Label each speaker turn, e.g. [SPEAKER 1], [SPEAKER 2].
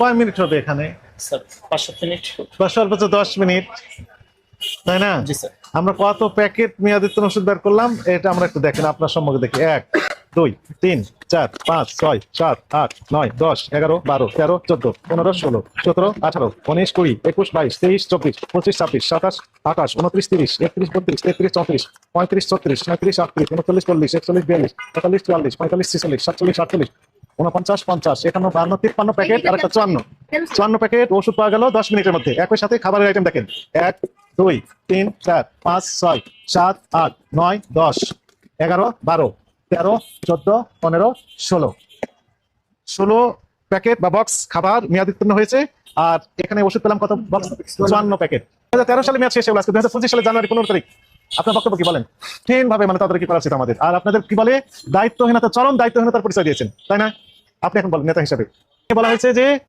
[SPEAKER 1] কয় মিনিট হবে এখানে দশ মিনিট তাই না আমরা কত প্যাকেট মেয়াদিত্ব ওষুধ বের করলাম এটা আমরা একটু দেখেন আপনার সম্মুখে দেখি এক দুই তিন চার পাঁচ ছয় সাত আট নয় দশ এগারো বারো তেরো চোদ্দ পনেরো ষোলো সতেরো আঠারো উনিশ কুড়ি একুশ বাইশ তেইশ চব্বিশ পঁচিশ ছাব্বিশ সাতাশ আকাশ উনত্রিশ তিরিশ একত্রিশ বত্রিশ তেত্রিশ চৌত্রিশ পঁয়ত্রিশ ছত্রিশ সাঁত্রিশ আটত্রিশ উনচল্লিশ চল্লিশ একচল্লিশ বিয়াল্লিশ পঁয়তাল্লিশ চুয়াল্লিশ পঁয়তাল্লিশ ছিচল্লিশ সাতচল্লিশ আটচল্লিশ উনপঞ্চাশ পঞ্চাশ এখানে বান্ন তিপ্পান্ন প্যাকেট আর একটা চুয়ান্ন চুয়ান্ন প্যাকেট ওষুধ পাওয়া গেল দশ মিনিটের মধ্যে একই সাথে খাবারের আইটেম দেখেন এক দুই তিন চার পাঁচ ছয় সাত আট নয় দশ এগারো বারো তেরো চোদ্দ পনেরো ষোলো ষোলো প্যাকেট বা বক্স খাবার মেয়াদোত্তীর্ণ হয়েছে আর এখানে ওষুধ পেলাম কত বক্স চুয়ান্ন প্যাকেট দু তেরো সালে মেয়াদ শেষ হয়ে আজকে দু হাজার পঁচিশ সালে জানুয়ারি পনেরো তারিখ আপনার বক্তব্য কি বলেন ভাবে মানে তাদের কি করা উচিত আমাদের আর আপনাদের কি বলে দায়িত্বহীনতা চরম দায়িত্বহীনতার পরিচয় দিয়েছেন তাই না আপনি এখন বলেন নেতা হিসাবে বলা হয়েছে যে